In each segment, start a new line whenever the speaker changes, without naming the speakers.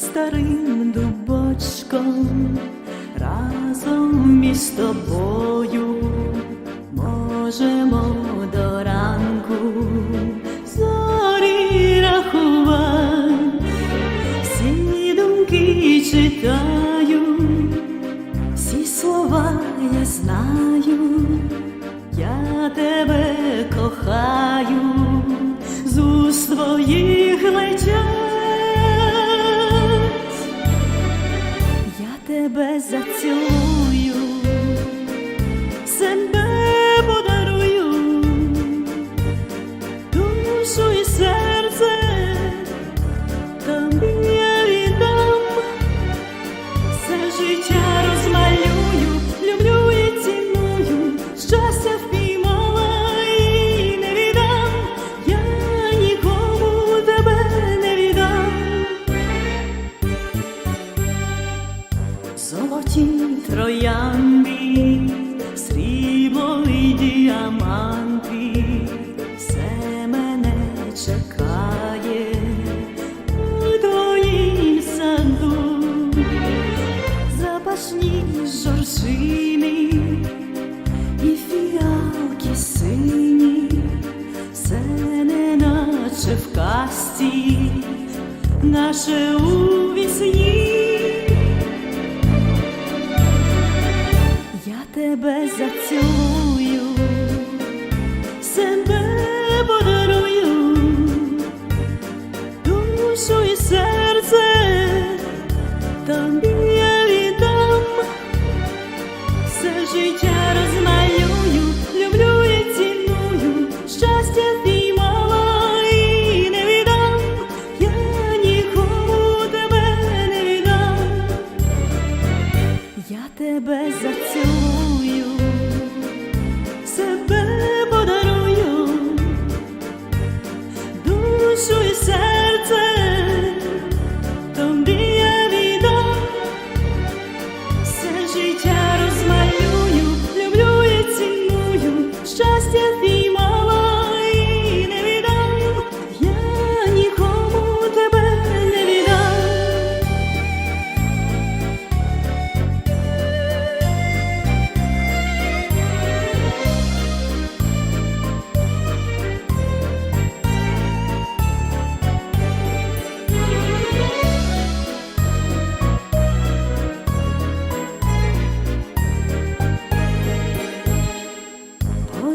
старим дубочком, разом із тобою можемо до ранку зорі рахувати, всі думки читаю, всі слова я знаю, я тебе кохаю, з уст твоїх летять, тебе зацілую, Троянди, срібло і діаманти, все мене чекає у твоїм саду. Запашні жоржини і фіалки сині, все неначе в касті, наше у вісні.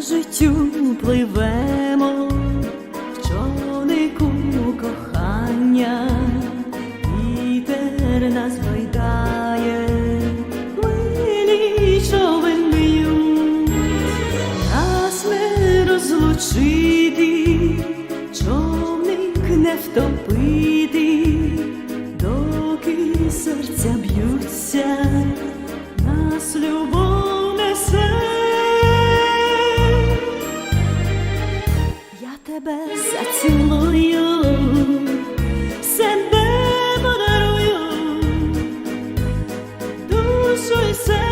Життю пливемо в човнику кохання, вітер нас гойдає, хвилі човен б'ють, нас не розлучити, човник не втопити, доки серця bez atılıyım Sen ben onarıyım Duşu ise